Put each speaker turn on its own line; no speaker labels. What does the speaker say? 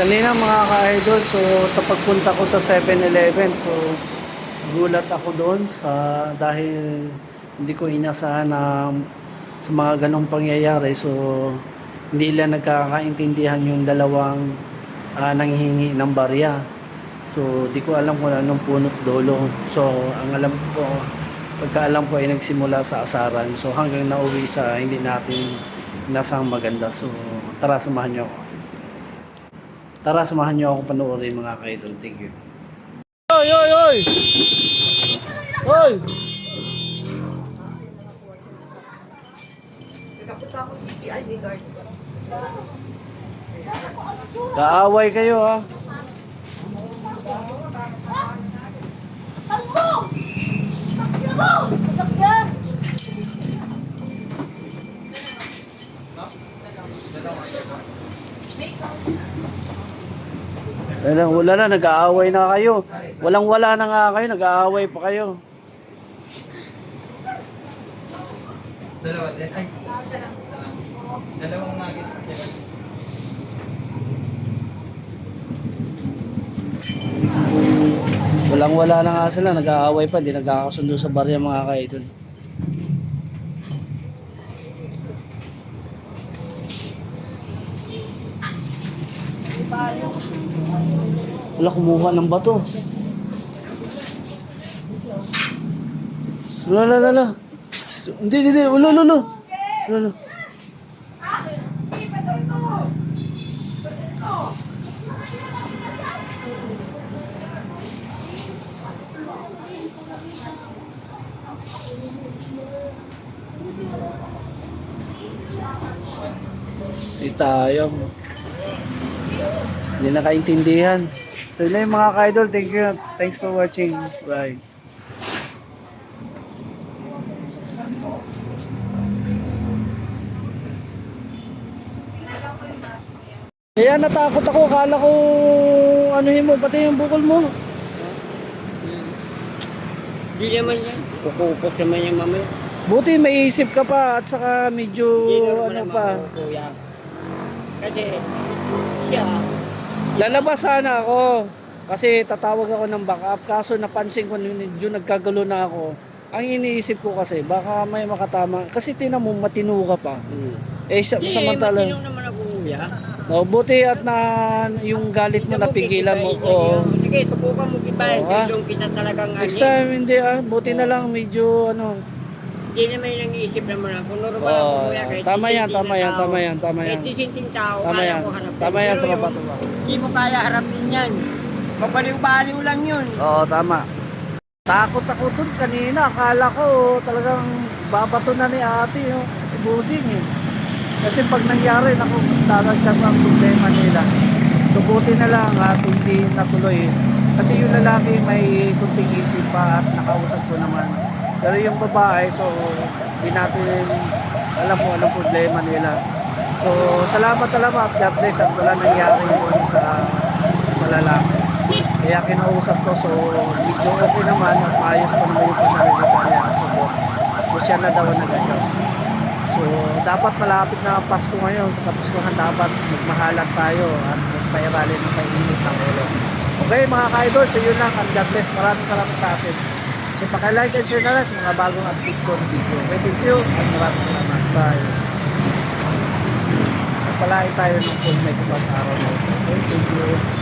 kanina mga ka-idol, so sa pagpunta ko sa 7-Eleven, so gulat ako doon sa dahil hindi ko inasahan na sa mga ganong pangyayari. So hindi nila nagkakaintindihan yung dalawang ah, nanghihingi ng barya. So di ko alam kung anong punot dulo. So ang alam ko, pagkaalam ko ay nagsimula sa asaran. So hanggang nauwi sa hindi natin inasahang maganda. So tara samahan niyo ako. Tara, samahan niyo ako panoorin mga ka-idol. Thank you. Oy, oy, oy! Oy! Kaaway kayo ha. Wala, wala na, nag-aaway na kayo. Walang wala na nga kayo, nag-aaway pa kayo.
Dalawa din. Ay. Dalawang nuggets.
Walang wala na nga sila, nag-aaway pa, di nagkakasundo sa barya mga kaidol. Wala, kumuha ng bato. Wala, wala, wala. Psst, Hindi, hindi. Wala, wala, wala. Wala, wala. Tayo. Hindi nakaintindihan. So yun yung mga ka-idol. Thank you. Thanks for watching. Bye. Kaya natakot ako. Kala ko anuhin mo. Pati yung bukol mo.
Hindi naman yan. Kukupos naman yan mamaya.
Buti may isip ka pa at saka medyo ano pa.
kuya. Kasi siya,
Lalabas sana ako. Kasi tatawag ako ng backup. Kaso napansin ko medyo nagkagulo na ako. Ang iniisip ko kasi baka may makatama. Kasi tinan mo matino ka pa. Eh sa,
Hindi,
samantala.
matino naman ako kuya.
No, buti at na yung galit mo napigilan mo. Oo.
Sige, subukan mo kibahin.
Oo, ah.
Kita talagang
Next time hindi ah. Buti na lang medyo ano.
Hindi naman yung nang-iisip naman ako. Normal ako
Oo.
kuya. Kahit
tama yan, tama yan, tama yan, tama yan.
Kahit disinting tao,
Tama
kaya
yan.
ko harapin.
Tama yan,
yung
tropa.
Hindi mo kaya harapin yan. Mabaliw-baliw lang yun.
Oo, tama. Takot ako dun kanina. Akala ko talagang babato na ni ate yung si Busing eh. Kasi pag nangyari, naku, mas dadagdag ang problema nila. So buti na lang at hindi natuloy. Kasi yung lalaki may kunting isip pa at nakausap ko naman. Pero yung babae, so hindi natin alam mo anong problema nila. So salamat talaga at God bless at wala nangyari yun sa, sa lalaki. Kaya kinausap ko, so medyo okay naman at maayos pa naman yung panalita niya sa buwan. So siya na daw nag-adjust. So dapat malapit na Pasko ngayon. Sa Kapaskuhan dapat magmahalan tayo at magpairali ng painit ng ulo. Okay mga ka-idol, so yun lang. And God bless. Maraming salamat sa atin. So paki-like and share na lang sa mga bagong update ko ng video. Okay, thank you. At maraming salamat. Bye. Palain tayo ng full may sa araw na ito. Okay, thank you.